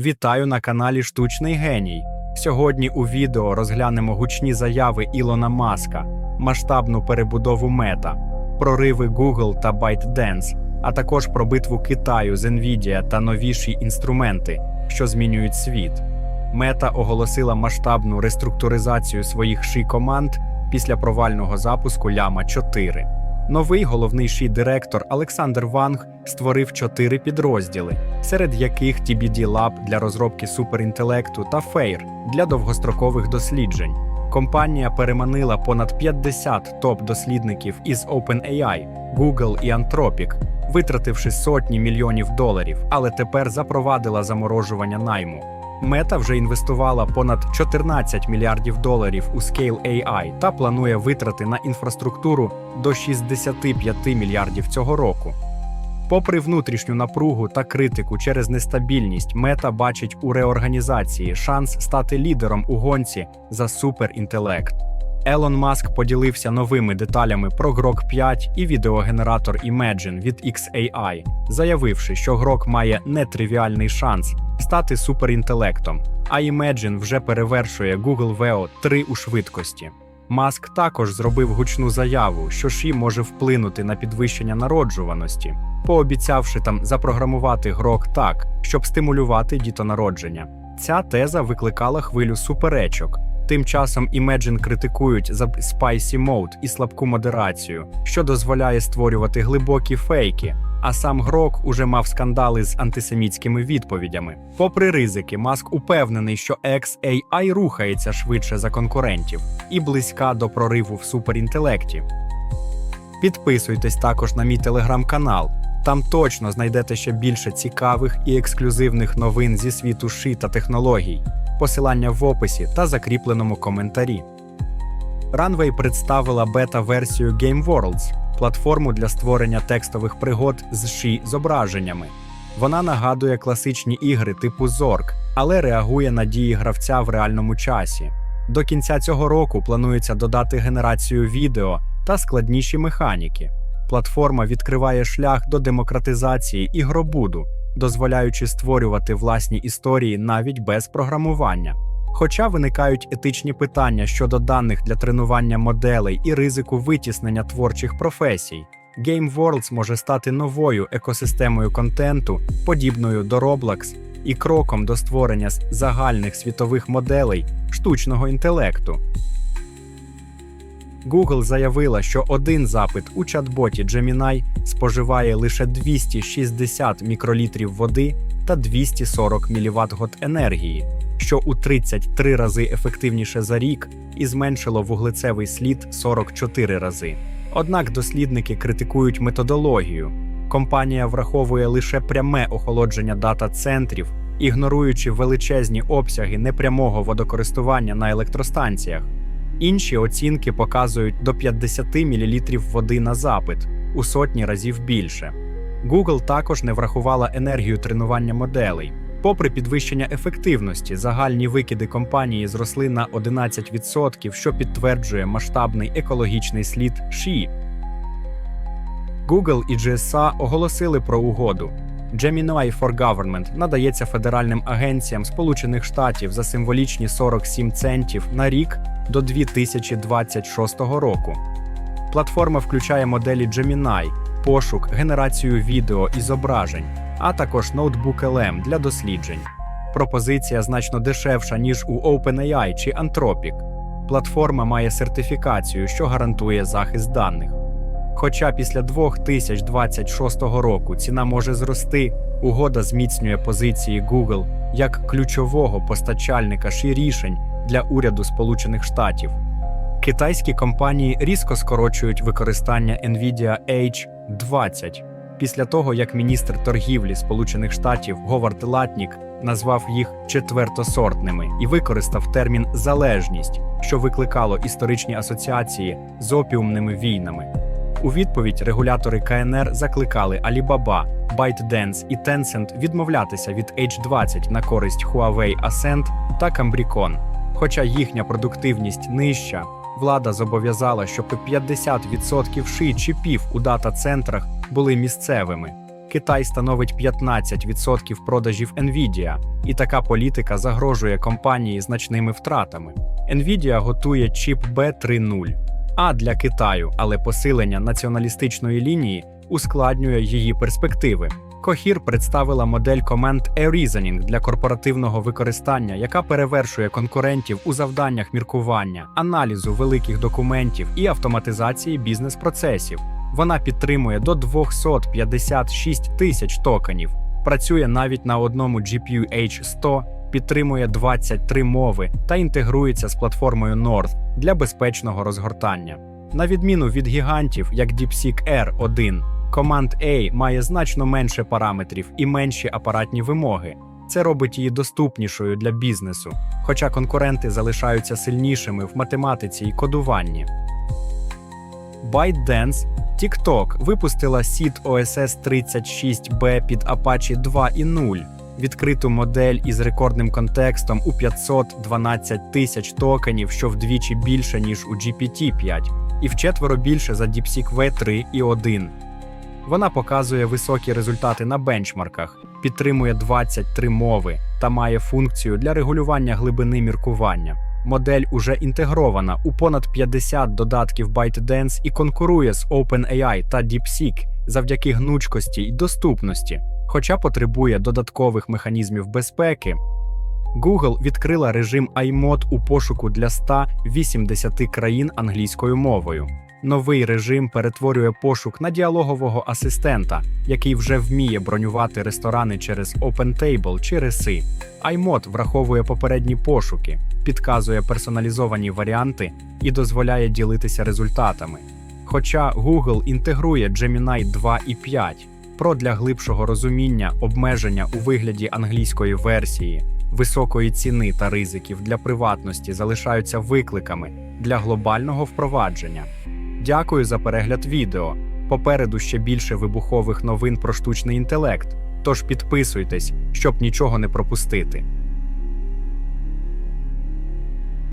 Вітаю на каналі Штучний Геній. Сьогодні у відео розглянемо гучні заяви Ілона Маска, масштабну перебудову мета, прориви Google та ByteDance, а також про битву Китаю з Nvidia та новіші інструменти, що змінюють світ. Мета оголосила масштабну реструктуризацію своїх ши команд після провального запуску Ляма 4. Новий головний ші директор Олександр Ванг створив чотири підрозділи, серед яких TBD Lab для розробки суперінтелекту та FAIR для довгострокових досліджень. Компанія переманила понад 50 топ-дослідників із OpenAI, Google і Anthropic, витративши сотні мільйонів доларів, але тепер запровадила заморожування найму. Мета вже інвестувала понад 14 мільярдів доларів у Scale AI та планує витрати на інфраструктуру до 65 мільярдів цього року. Попри внутрішню напругу та критику через нестабільність, мета бачить у реорганізації шанс стати лідером у гонці за суперінтелект. Елон Маск поділився новими деталями про Grok 5 і відеогенератор Imagine від XAI, заявивши, що Grok має нетривіальний шанс стати суперінтелектом, а Imagine вже перевершує Google Veo 3 у швидкості. Маск також зробив гучну заяву, що ШІ може вплинути на підвищення народжуваності, пообіцявши там запрограмувати грок так, щоб стимулювати дітонародження. Ця теза викликала хвилю суперечок. Тим часом Imagine критикують за Spicy Mode і слабку модерацію, що дозволяє створювати глибокі фейки. А сам Грок уже мав скандали з антисемітськими відповідями. Попри ризики, Маск упевнений, що XAI рухається швидше за конкурентів і близька до прориву в суперінтелекті. Підписуйтесь також на мій телеграм-канал. Там точно знайдете ще більше цікавих і ексклюзивних новин зі світу ши та технологій. Посилання в описі та закріпленому коментарі. Runway представила бета-версію Game Worlds – платформу для створення текстових пригод з ші зображеннями. Вона нагадує класичні ігри типу Zork, але реагує на дії гравця в реальному часі. До кінця цього року планується додати генерацію відео та складніші механіки. Платформа відкриває шлях до демократизації ігробуду, дозволяючи створювати власні історії навіть без програмування. Хоча виникають етичні питання щодо даних для тренування моделей і ризику витіснення творчих професій, Game Worlds може стати новою екосистемою контенту, подібною до Roblox, і кроком до створення загальних світових моделей штучного інтелекту. Google заявила, що один запит у чат-боті Gemini споживає лише 260 мікролітрів води та 240 мВт енергії, що у 33 рази ефективніше за рік і зменшило вуглецевий слід 44 рази. Однак дослідники критикують методологію. Компанія враховує лише пряме охолодження дата-центрів, ігноруючи величезні обсяги непрямого водокористування на електростанціях. Інші оцінки показують до 50 мл води на запит у сотні разів більше. Google також не врахувала енергію тренування моделей. Попри підвищення ефективності, загальні викиди компанії зросли на 11%, що підтверджує масштабний екологічний слід ШІ. Google і GSA оголосили про угоду. Gemini for Government надається федеральним агенціям Сполучених Штатів за символічні 47 центів на рік до 2026 року. Платформа включає моделі Gemini, пошук, генерацію відео і зображень, а також ноутбук LM для досліджень. Пропозиція значно дешевша, ніж у OpenAI чи Anthropic. Платформа має сертифікацію, що гарантує захист даних. Хоча після 2026 року ціна може зрости, угода зміцнює позиції Google як ключового постачальника ші рішень для уряду Сполучених Штатів. Китайські компанії різко скорочують використання Nvidia H20 після того, як міністр торгівлі Сполучених Штатів Говард Латнік назвав їх четвертосортними і використав термін залежність, що викликало історичні асоціації з опіумними війнами. У відповідь регулятори КНР закликали Alibaba, ByteDance і Tencent відмовлятися від H20 на користь Huawei Ascend та Cambricon. Хоча їхня продуктивність нижча, влада зобов'язала, щоб 50% ши чіпів у дата-центрах були місцевими. Китай становить 15% продажів Nvidia, і така політика загрожує компанії значними втратами. Nvidia готує чіп B30, а для Китаю, але посилення націоналістичної лінії ускладнює її перспективи. Cohere представила модель команд e-reasoning для корпоративного використання, яка перевершує конкурентів у завданнях міркування, аналізу великих документів і автоматизації бізнес-процесів. Вона підтримує до 256 тисяч токенів, працює навіть на одному GPU H100, підтримує 23 мови та інтегрується з платформою North для безпечного розгортання. На відміну від гігантів, як DeepSeek R1, Command A має значно менше параметрів і менші апаратні вимоги. Це робить її доступнішою для бізнесу, хоча конкуренти залишаються сильнішими в математиці і кодуванні. ByteDance TikTok випустила Seed OSS 36B під Apache 2.0, відкриту модель із рекордним контекстом у 512 тисяч токенів, що вдвічі більше ніж у GPT-5, і вчетверо більше за DeepSeek V3 і 1. Вона показує високі результати на бенчмарках, підтримує 23 мови та має функцію для регулювання глибини міркування. Модель уже інтегрована у понад 50 додатків ByteDance і конкурує з OpenAI та DeepSeek завдяки гнучкості і доступності, хоча потребує додаткових механізмів безпеки. Google відкрила режим iMode у пошуку для 180 країн англійською мовою. Новий режим перетворює пошук на діалогового асистента, який вже вміє бронювати ресторани через OpenTable чи Реси. iMod враховує попередні пошуки, підказує персоналізовані варіанти і дозволяє ділитися результатами. Хоча Google інтегрує Gemini 2 і 5, про для глибшого розуміння обмеження у вигляді англійської версії, високої ціни та ризиків для приватності залишаються викликами для глобального впровадження. Дякую за перегляд відео. Попереду ще більше вибухових новин про штучний інтелект. Тож підписуйтесь, щоб нічого не пропустити.